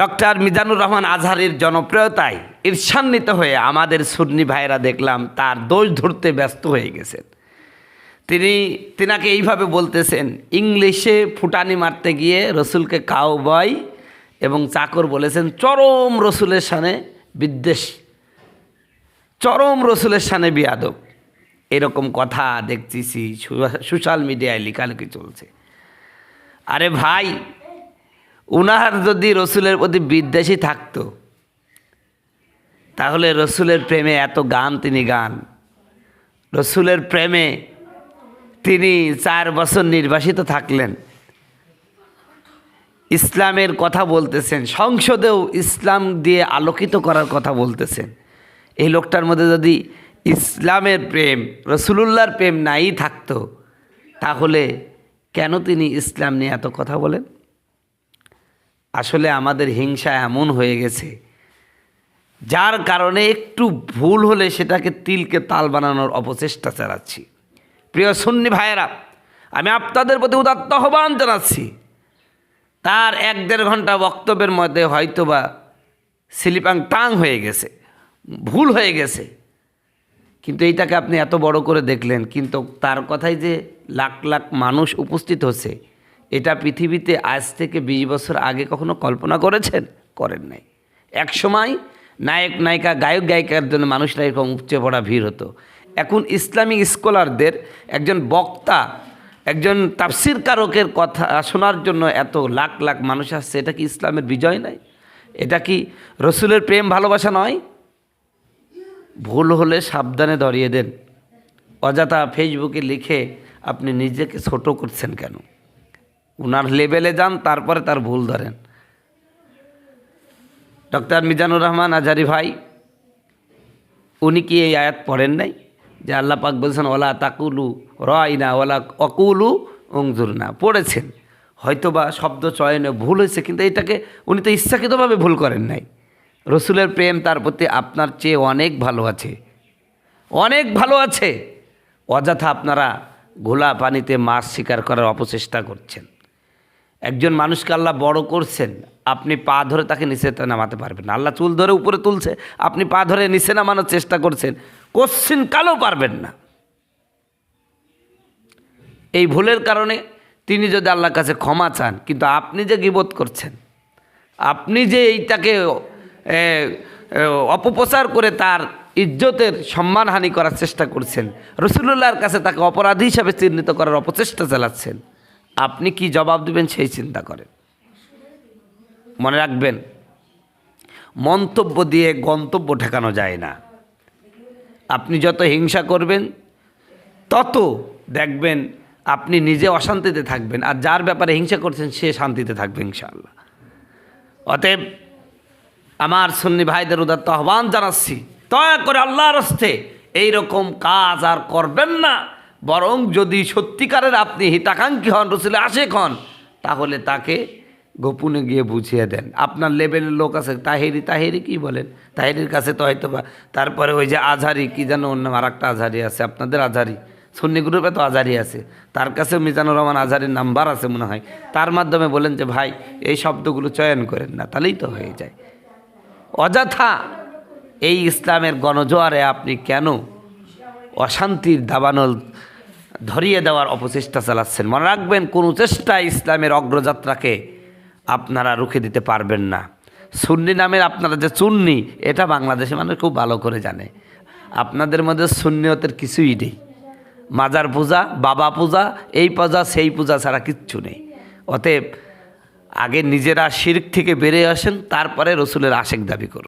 Doctor Mizanur Rahman আজহারের জনপ্রিয়তায় ঈর্ষান্বিত হয়ে আমাদের সুন্নি ভাইরা দেখলাম তার দোষ ধরতে ব্যস্ত হয়ে গেছেন তিনি, তিনাকে এইভাবে বলতেছেন, ইংলিশে ফুটানি মারতে গিয়ে রসুলকে কাউ বয় এবং চাকর বলেছেন, চরম রসুলের সানে বিদ্বেষ, চরম রসুলের সানে বিয়াদব। এরকম কথা দেখতেছি সোশ্যাল মিডিয়ায় লেখালেখি চলছে। আরে ভাই উনার যদি রসুলের প্রতি বিদ্বেষী থাকতো, তাহলে রসুলের প্রেমে এত গান তিনি গান। রসুলের প্রেমে তিনি চার বছর নির্বাসিত থাকলেন। ইসলামের কথা বলতেছেন, সংসদেও ইসলাম দিয়ে আলোকিত করার কথা বলতেছেন। এই লোকটার মধ্যে যদি ইসলামের প্রেম, রসুলুল্লাহর প্রেম নাই থাকতো, তাহলে কেন তিনি ইসলাম নিয়ে এত কথা বলেন? আসলে আমাদের হিংসা এমন হয়ে গেছে, যার কারণে একটু ভুল হলে সেটাকে তিলকে তাল বানানোর অপচেষ্টা চালাচ্ছি। প্রিয় সুন্নি ভাইয়েরা, আমি আপনাদের প্রতি উদাত্ত আহ্বান জানাচ্ছি। তার এক দেড় ঘণ্টা বক্তব্যের মধ্যে হয়তোবা স্লিপাং টাং হয়ে গেছে, ভুল হয়ে গেছে। কিন্তু এইটাকে আপনি এত বড় করে দেখলেন, কিন্তু তার কথাই যে লাখ লাখ মানুষ উপস্থিত হচ্ছে এটা পৃথিবীতে আজ থেকে বিশ বছর আগে কখনো কল্পনা করেছেন? করেন নাই। এক সময় নায়ক, নায়িকা, গায়ক, গায়িকার জন্য মানুষরা এরকম উপচে পড়া ভিড় হতো। এখন ইসলামিক স্কলারদের একজন বক্তা, একজন তাফসির কারকের কথা শোনার জন্য এত লাখ লাখ মানুষ আসছে, এটা কি ইসলামের বিজয় নয় এটা কি রসুলের প্রেম ভালোবাসা নয়? ভুল হলে সাবধানে ধরিয়ে দেন। অযথা ফেসবুকে লিখে আপনি নিজেকে ছোট করছেন কেন? লেভেলে যান, তারপরে তার ভুল ধরেন। ডক্টর মিজানুর রহমান আজারি ভাই, উনি কি এই আয়াত পড়েন নাই? যে আল্লাহ পাক বলছেন, ওলা তাকুলু রয়না ওলা অকুলু না পড়েছেন। হয়তোবা শব্দ চয়নে ভুল হয়েছে, কিন্তু এটাকে উনি তো ইচ্ছাকৃতভাবে ভুল করেন নাই। রসুলের প্রেম তার প্রতি আপনার চেয়ে অনেক ভালো আছে। অনেক ভালো আছে। অযথা আপনারা ঘোলা পানিতে মাছ শিকার করার অপচেষ্টা করছেন। একজন মানুষকে আল্লাহ বড় করছেন, আপনি পা ধরে তাকে নিচে নামাতে পারবেন আল্লাহ চুল ধরে উপরে তুলছে, আপনি পা ধরে নিচে নামানোর চেষ্টা করছেন, কোশ্চিন কালও পারবেন না। এই ভুলের কারণে তিনি যদি আল্লাহর কাছে ক্ষমা চান, কিন্তু আপনি যে গিবোধ করছেন, আপনি যে এইটাকে অপপ্রচার করে তার ইজ্জতের সম্মানহানি করার চেষ্টা করছেন রসুল্লাহর কাছে তাকে অপরাধী হিসাবে চিহ্নিত করার অপচেষ্টা চালাচ্ছেন আপনি কি জবাব দেবেন সেই চিন্তা করেন। মনে রাখবেন, মন্তব্য দিয়ে গন্তব্য ঠেকানো যায় না। আপনি যত হিংসা করবেন, তত দেখবেন আপনি নিজে অশান্তিতে থাকবেন, আর যার ব্যাপারে হিংসা করছেন সে শান্তিতে থাকবে ইনশাআল্লাহ। অতএব আমার সুন্নি ভাইদের উদাত্ত আহ্বান জানাচ্ছি, দয়া করে আল্লাহর হস্তে এইরকম কাজ আর করবেন না। বরং যদি সত্যিকারের আপনি হিতাকাঙ্ক্ষী হন রসুলে আশেক হন, তাহলে তাকে গোপনে গিয়ে বুঝিয়ে দেন। আপনার লেভেলের লোক আছে, তাহেরি তাহেরি কি বলেন? তাহেরির কাছে তো হয়তো বা, তারপরে ওই যে আজহারি, কি যেন অন্য আর একটা আজহারি আছে, আপনাদের আজহারি, সুন্নি গ্রুপে তো আজহারি আছে। তার কাছে মিজানুর রহমান আজহারির নাম্বার আছে মনে হয়। তার মাধ্যমে বলেন যে, ভাই, এই শব্দগুলো চয়ন করেন না, তাহলেই তো হয়ে যায়। অযথা এই ইসলামের গণজোয়ারে আপনি কেন অশান্তির দাবানল ধরিয়ে দেওয়ার অপচেষ্টা চালাচ্ছেন। মনে রাখবেন, কোনো চেষ্টা ইসলামের অগ্রযাত্রাকে আপনারা রুখে দিতে পারবেন না। সুন্নি নামের আপনারা যে চুন্নি, এটা বাংলাদেশে মানুষ খুব ভালো করে জানে। আপনাদের মধ্যে সুন্নিয়তের কিছুই নেই। মাজার পূজা, বাবা পূজা, এই পূজা, সেই পূজা ছাড়া কিচ্ছু নেই। অতএব আগে নিজেরা শির্ক থেকে বেরিয়ে আসেন, তারপরে রসুলের আশেক দাবি করুন।